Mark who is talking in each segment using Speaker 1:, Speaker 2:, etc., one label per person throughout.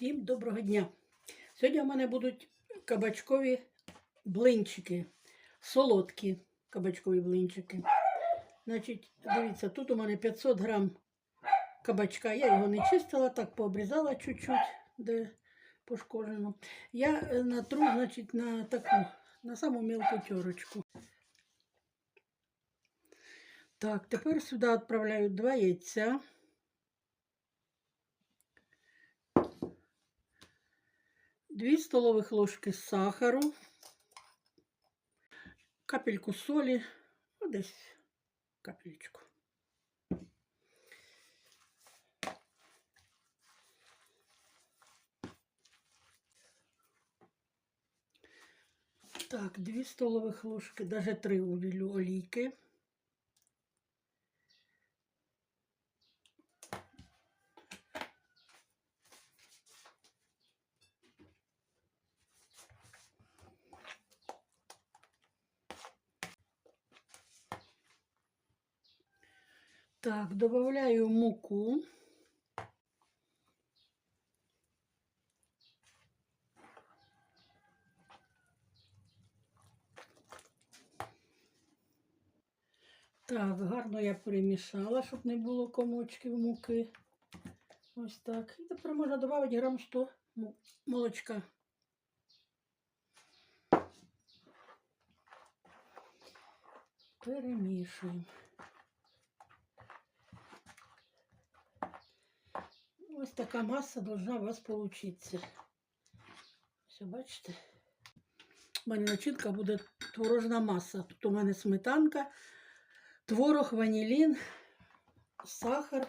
Speaker 1: Всім доброго дня! Сьогодні у мене будуть кабачкові блинчики, солодкі кабачкові блинчики. Значить, дивіться, тут у мене 500 грам кабачка. Я його не чистила, так пообрізала чуть-чуть, де пошкоджено. Я е, натру, значить, на таку, на саму мілку терочку. Так, тепер сюди відправляю два яйця. Дві столових ложки сахару, капельку солі, ну, десь капельку. Так, дві столових ложки, навіть три увілю олійки. Так, добавляю муку. Так, гарно я перемішала, щоб не було комочків муки. Ось так. І тепер можна додати грам 100 молочка. Перемішуємо. Ось така маса должна у вас получиться. Все, бачите? У мене начинка буде творожна маса. Тут у мене сметанка, творог, ванілін, сахар.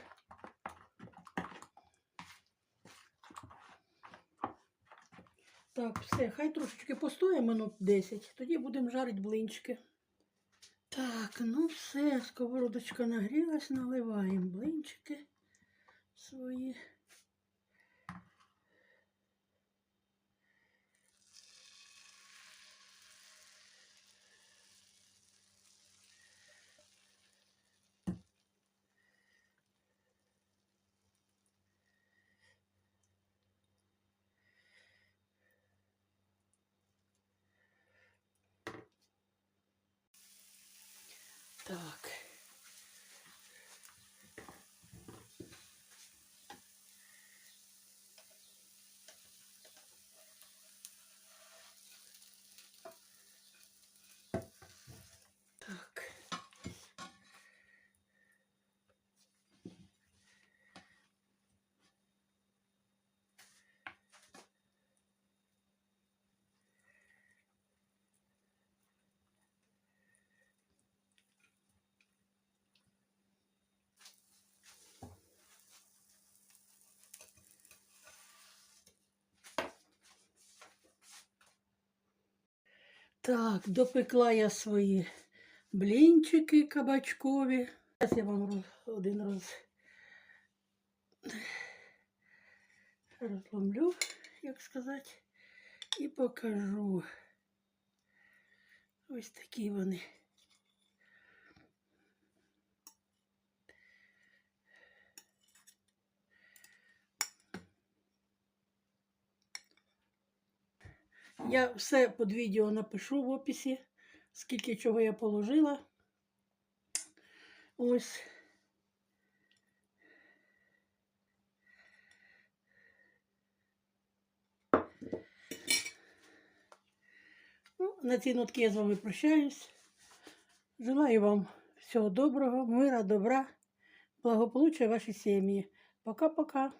Speaker 1: Так, все, хай трошечки постоє минут 10, тоді будемо жарити блинчики. Так, ну все, сковородочка нагрілась, наливаємо блинчики свої. Так. Так. Так, допекла я свої блінчики кабачкові. Зараз я вам один раз розломлю, як сказати, і покажу. Ось такі вони. Я все під відео напишу в описі, скільки чого я положила. Ось. Ну, на цій нотці я з вами прощаюсь. Желаю вам всього доброго, мира, добра, благополуччя вашій сім'ї. Пока-пока.